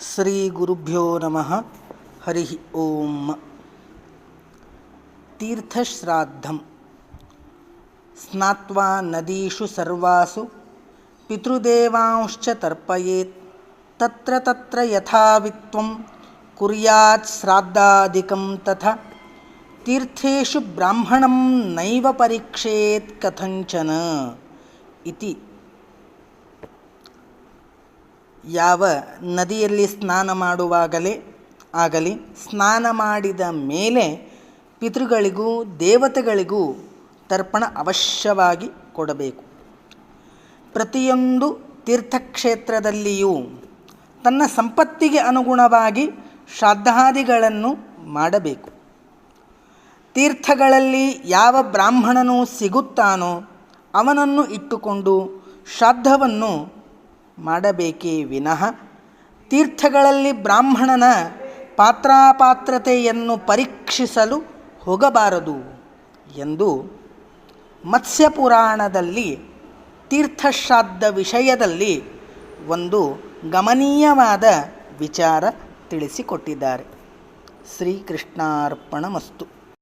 श्रीगुरुभ्यो नम। हरि ओम। तीर्थश्राद्धं स्नात्वा नदीषु सर्वासु पितृदेवांश्च तर्पयेत्। तत्र तत्र यथावित्वं कुर्यात् श्राद्धादिकं तथा। तीर्थेषु ब्राह्मणं नैव परीक्षेत् कथञ्चन। इति। ಯಾವ ನದಿಯಲ್ಲಿ ಸ್ನಾನ ಮಾಡುವಾಗಲೇ ಆಗಲಿ, ಸ್ನಾನ ಮಾಡಿದ ಮೇಲೆ ಪಿತೃಗಳಿಗೂ ದೇವತೆಗಳಿಗೂ ತರ್ಪಣ ಅವಶ್ಯವಾಗಿ ಕೊಡಬೇಕು. ಪ್ರತಿಯೊಂದು ತೀರ್ಥಕ್ಷೇತ್ರದಲ್ಲಿಯೂ ತನ್ನ ಸಂಪತ್ತಿಗೆ ಅನುಗುಣವಾಗಿ ಶ್ರಾದ್ದಾದಿಗಳನ್ನು ಮಾಡಬೇಕು. ತೀರ್ಥಗಳಲ್ಲಿ ಯಾವ ಬ್ರಾಹ್ಮಣನು ಸಿಗುತ್ತಾನೋ ಅವನನ್ನು ಇಟ್ಟುಕೊಂಡು ಶ್ರಾದ್ದವನ್ನು ಮಾಡಬೇಕೇ ವಿನಃ ತೀರ್ಥಗಳಲ್ಲಿ ಬ್ರಾಹ್ಮಣನ ಪಾತ್ರಾಪಾತ್ರತೆಯನ್ನು ಪರೀಕ್ಷಿಸಲು ಹೋಗಬಾರದು ಎಂದು ಮತ್ಸ್ಯಪುರಾಣದಲ್ಲಿ ತೀರ್ಥಶ್ರಾದ್ದ ವಿಷಯದಲ್ಲಿ ಒಂದು ಗಮನೀಯವಾದ ವಿಚಾರ ತಿಳಿಸಿಕೊಟ್ಟಿದ್ದಾರೆ. ಶ್ರೀಕೃಷ್ಣಾರ್ಪಣಮಸ್ತು.